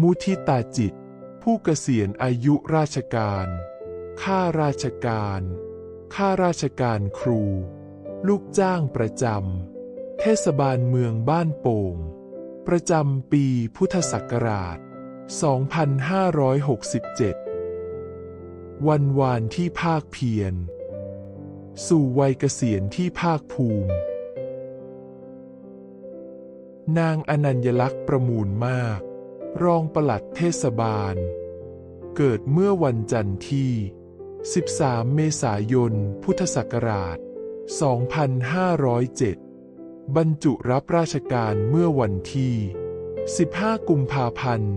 มุทิตาจิต ผู้เกษียณอายุราชการ ข้าราชการ ข้าราชการครู ลูกจ้างประจำ เทศบาลเมืองบ้านโป่ง ประจำปีพุทธศักราช 2567 วันวานที่ภาคเพียร สู่วัยเกษียณที่ภาคภูมิ นางอนัญญลักษณ์ประมูลมาก รองปลัดเทศบาล เกิดเมื่อวันจันทร์ที่ 13 เมษายน พุทธศักราช 2507 บรรจุรับราชการเมื่อวันที่ 15 กุมภาพันธ์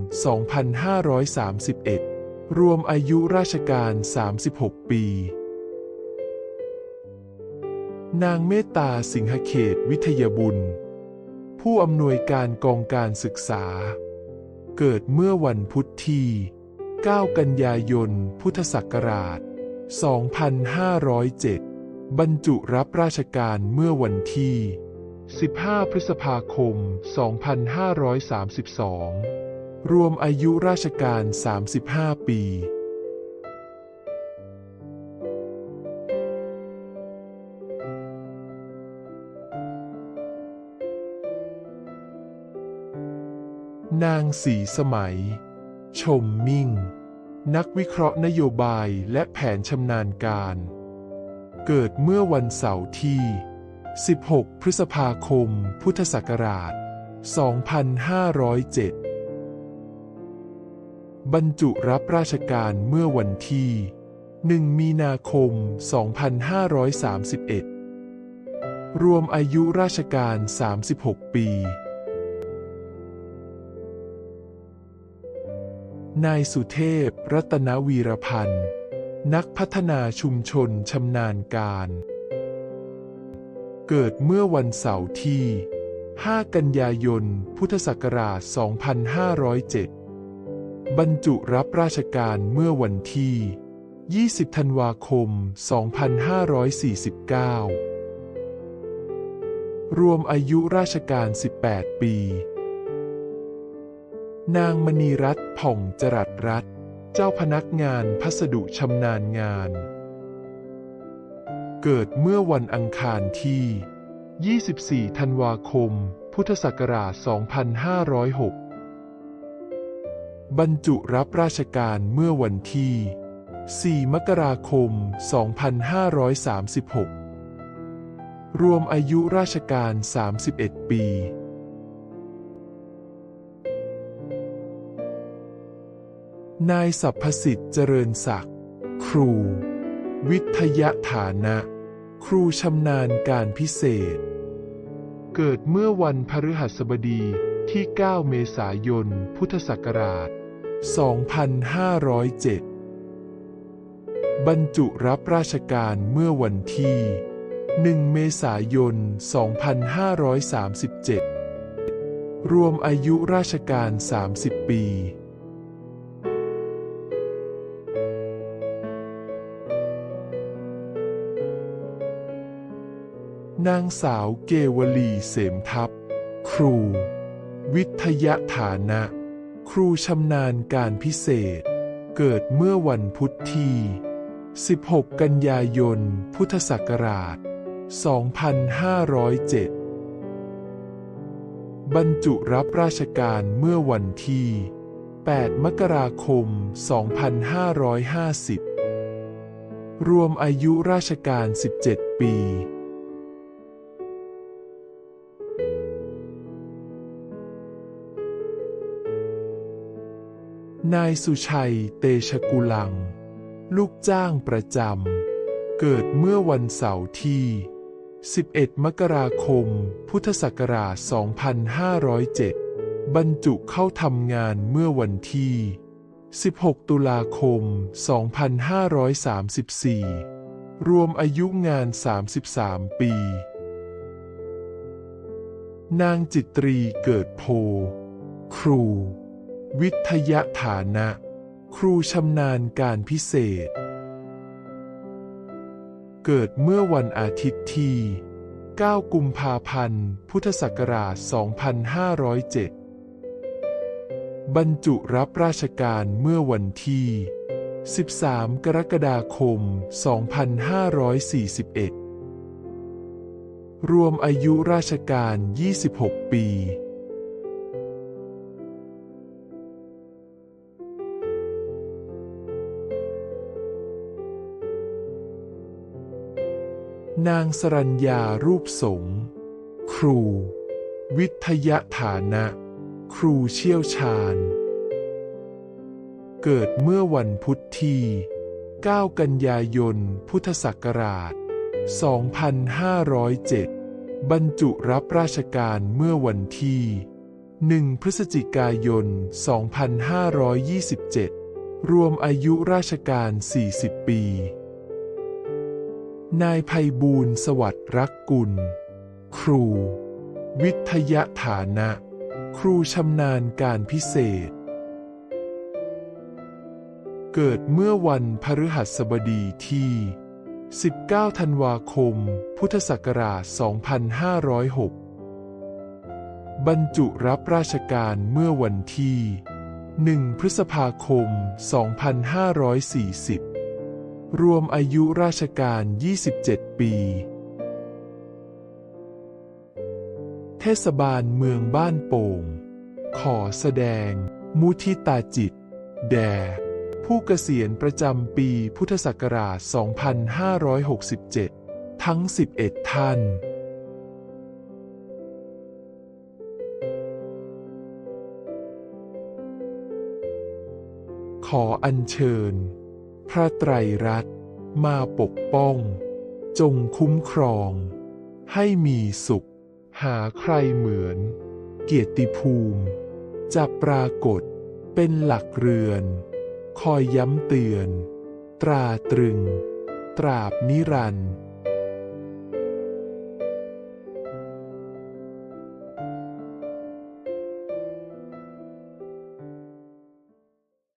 2531 รวมอายุราชการ 36 ปี นางเมตตาสิงหเขตวิทยาบุญ ผู้อำนวยการกองการศึกษา เกิดเมื่อวันพุธที่ 9 กันยายน พุทธศักราช 2507 บรรจุรับราชการเมื่อวันที่ 15 พฤษภาคม 2532 รวมอายุราชการ 35 ปี นางสีสมัย ชมมิ่ง นักวิเคราะห์นโยบายและแผนชำนาญการ เกิดเมื่อวันเสาร์ที่ 16 พฤษภาคม พุทธศักราช 2507 บรรจุรับราชการเมื่อวันที่ 1 มีนาคม 2531 รวมอายุราชการ 36 ปี นายสุเทพ รัตนวีรพันธ์ นักพัฒนาชุมชนชำนาญการ เกิดเมื่อวันเสาร์ที่ 5 กันยายน พุทธศักราช 2507 บรรจุรับราชการเมื่อวันที่ 20 ธันวาคม 2549 รวมอายุราชการ 18 ปี นางมณีรัตน์ผ่องจรัสรัตน์เจ้าพนักงานพัสดุชำนาญงาน เกิดเมื่อวันอังคารที่ 24 ธันวาคม พุทธศักราช 2506 บรรจุรับราชการเมื่อวันที่ 4 มกราคม 2536 รวมอายุราชการ 31 ปี นายสัพพสิทธิ์เจริญศักดิ์ครู วิทยฐานะ ครูชำนาญการพิเศษ เกิดเมื่อวันพฤหัสบดีที่ 9 เมษายน พุทธศักราช 2507 บรรจุรับราชการเมื่อวันที่ 1 เมษายน 2537 รวมอายุราชการ 30 ปี นางสาวเกวลีเสมทัพ ครู วิทยฐานะ ครูชำนาญการพิเศษ เกิดเมื่อวันพุธที่ 16 กันยายน พุทธศักราช 2507 บรรจุรับราชการเมื่อวันที่ 8 มกราคม 2550 รวมอายุราชการ 17 ปี นายสุชัยเตชะกุลัง ลูกจ้างประจำ เกิดเมื่อวันเสาร์ที่ 11 มกราคม พุทธศักราช 2507 บรรจุเข้าทำงานเมื่อวันที่ 16 ตุลาคม 2534 รวมอายุงาน 33 ปี นางจิตรีเกิดโพ ครู วิทยฐานะ ครูชำนาญการพิเศษ เกิดเมื่อวันอาทิตย์ที่ 9 กุมภาพันธ์ พุทธศักราช 2507 บรรจุรับราชการเมื่อวันที่ 13 กรกฎาคม 2541 รวมอายุราชการ 26 ปี นางสรัญญารูปสงฆ์ครู วิทยฐานะ ครูเชี่ยวชาญ เกิดเมื่อวันพุธที่9 กันยายน พุทธศักราช 2507 บรรจุรับราชการเมื่อวันที่ 1 พฤศจิกายน 2527 รวมอายุราชการ 40 ปี นายภัยบูลย์สวัสดิ์รักกุล ครู วิทยฐานะ ครูชำนาญการพิเศษ เกิดเมื่อวันพฤหัสบดีที่ 19 ธันวาคม พุทธศักราช 2506 บรรจุรับราชการเมื่อวันที่ 1 พฤษภาคม 2540 รวมอายุราชการ 27 ปี เทศบาลเมืองบ้านโป่ง ขอแสดง มุทิตาจิต แด่ผู้เกษียณประจำปีพุทธศักราช 2567 ทั้ง 11 ท่านขออัญเชิญ พระไตรรัตน์มาปกป้อง จงคุ้มครอง ให้มีสุข หาใครเหมือน เกียรติภูมิ จะปรากฏเป็นหลักเรือน คอยย้ำเตือน ตราตรึง ตราบนิรันดร์